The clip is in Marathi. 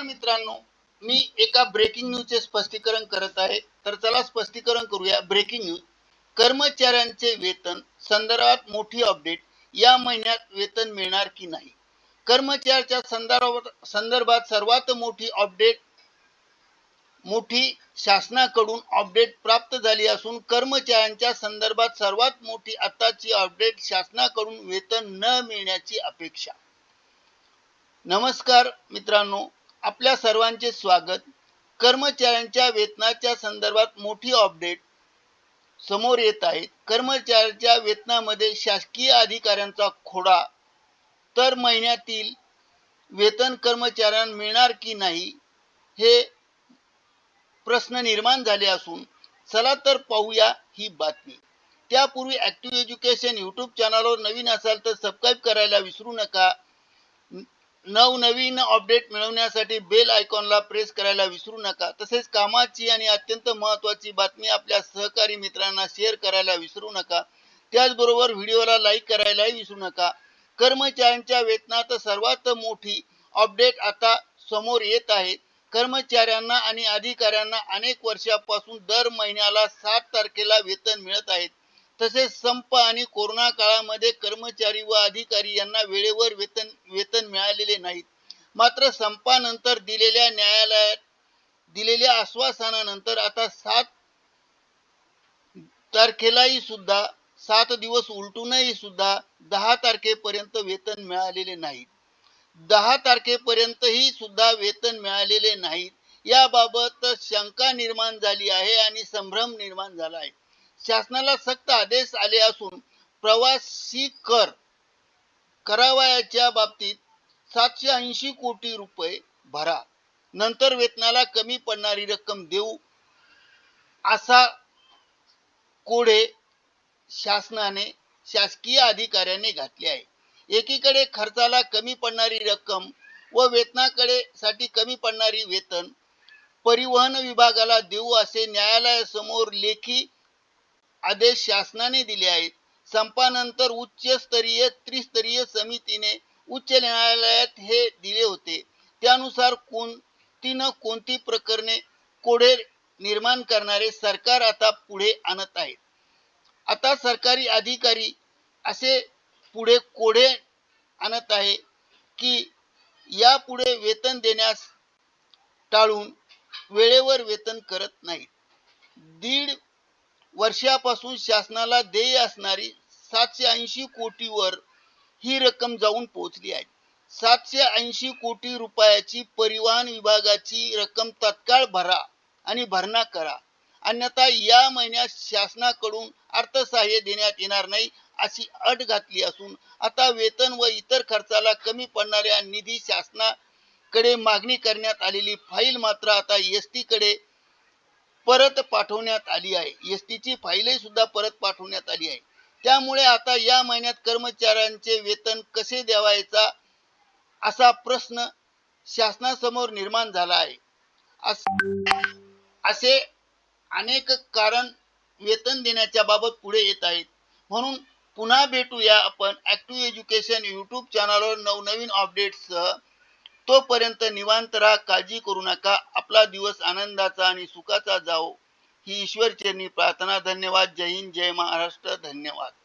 नमस्कार मित्रांनो. मी एका ब्रेकिंग न्यूजचे स्पष्टीकरण करत आहे. तर चला स्पष्टीकरण करूया ब्रेकिंग न्यूज कर्मचाऱ्यांचे वेतन संदर्भात मोठी अपडेट या महिन्यात वेतन मिळणार की नाही? कर्मचाऱ्याच्या संदर्भात संदर्भात सर्वात मोठी अपडेट मोठी शासनाकडून अपडेट प्राप्त झाली असून कर्मचाऱ्यांच्या संदर्भात सर्वात मोठी आताची अपडेट शासनाकडून वेतन न मिळण्याची अपेक्षा. नमस्कार मित्रांनो. आपल्या सर्वांचे स्वागत. कर्मचाऱ्यांच्या वेतनाच्या संदर्भात मोठी अपडेट समोर येत आहेत कर्मचाऱ्यांच्या वेतनामध्ये शासकीय अधिकाऱ्यांचा खोडा. तर महिन्यातील वेतन कर्मचाऱ्यांना मिळणार की नाही हे प्रश्न निर्माण झाले असून चला तर पाहूया ही बातमी. त्यापूर्वी ॲक्टिव्ह एज्युकेशन यूट्यूब चॅनलवर नवीन असाल तर सबस्क्राईब करायला विसरू नका. नवनवीन अपडेट मिळवण्यासाठी बेल आयकॉनला प्रेस करायला विसरू नका. तसेच कामाची आणि अत्यंत महत्त्वाची बातमी आपल्या सहकारी मित्रांना शेअर करायला विसरू नका. त्याचबरोबर व्हिडिओला लाईक करायलाही विसरू नका. कर्मचाऱ्यांच्या वेतनात सर्वात मोठी अपडेट आता समोर येत आहे. कर्मचाऱ्यांना आणि अधिकाऱ्यांना अनेक वर्षापासून दर महिन्याला सात तारखेला वेतन मिळत आहेत तसेच संप आणि कोरोना काळामध्ये कर्मचारी व अधिकारी यांना वेळेवर वेतन वेतन मिळालेले नाहीत. मात्र संपानंतर दिलेल्या न्यायालयात दिलेल्या आश्वासनानंतर आता सात तारखेलाही सुद्धा सात दिवस उलटूनही सुद्धा दहा तारखेपर्यंत वेतन मिळालेले नाही दहा तारखेपर्यंतही सुद्धा वेतन मिळालेले नाहीत. याबाबत शंका निर्माण झाली आहे आणि संभ्रम निर्माण झाला आहे. शासनाला सक्त आदेश आले असून प्रवासी कर करावयाच्या बाबतीत सातशे ऐंशी कोटी रुपये भरा. नंतर वेतनाला कमी पडणारी रक्कम देऊ असा कोडे शासनाने शासकीय अधिकाऱ्याने घातले आहे. एकीकडे खर्चाला कमी पडणारी रक्कम व वेतनाकडे साठी कमी पडणारी वेतन परिवहन विभागाला देऊ असे न्यायालयासमोर लेखी आदेश शासनाने दिले आहेत. संपानंतर उच्च स्तरीय त्रिस्तरीय समितीने उच्च न्यायालयात हे दिले होते. त्यानुसार कोणतीनं कोणती प्रकरणे कोडे निर्माण करणारे सरकार आता पुढे आणत आहे आता सरकारी अधिकारी असे पुढे कोडे आणत आहे की यापुढे वेतन देण्यास टाळून वेळेवर वेतन करत नाहीत. दीड वर्षापासून शासनाला देय असणारी सातशे ऐंशी कोटीवर ही रक्कम जाऊन पोहोचली आहे. सातशे ऐंशी कोटी रुपयाची परिवहन विभागाची रक्कम तत्काळ भरा आणि भरणा करा. अन्यथा या महिन्यात शासनाकडून अर्थसहाय्य देण्यात येणार नाही अशी अट घातली असून आता वेतन व इतर खर्चाला कमी पडणाऱ्या निधी शासनाकडे मागणी करण्यात आलेली फाईल मात्र आता एसकडे परत पाठवण्यात आली आहे. एस टीची फाईलही सुद्धा परत पाठवण्यात आली आहे. त्यामुळे आता या महिन्यात कर्मचाऱ्यांचे वेतन कसे द्यावायचा असा प्रश्न शासनासमोर निर्माण झाला आहे. असे अनेक कारण वेतन देण्याच्या बाबत पुढे येत आहेत. म्हणून पुन्हा भेटूया आपण ऍक्टिव्ह एज्युकेशन युट्यूब चॅनलवर नवनवीन अपडेट्ससह तोपर्यंत निवांत राहा काळजी करू नका. आपला दिवस आनंदाचा आणि सुखाचा जाओ ही ईश्वर चरणी प्रार्थना. धन्यवाद. जय हिंद. जय महाराष्ट्र. धन्यवाद.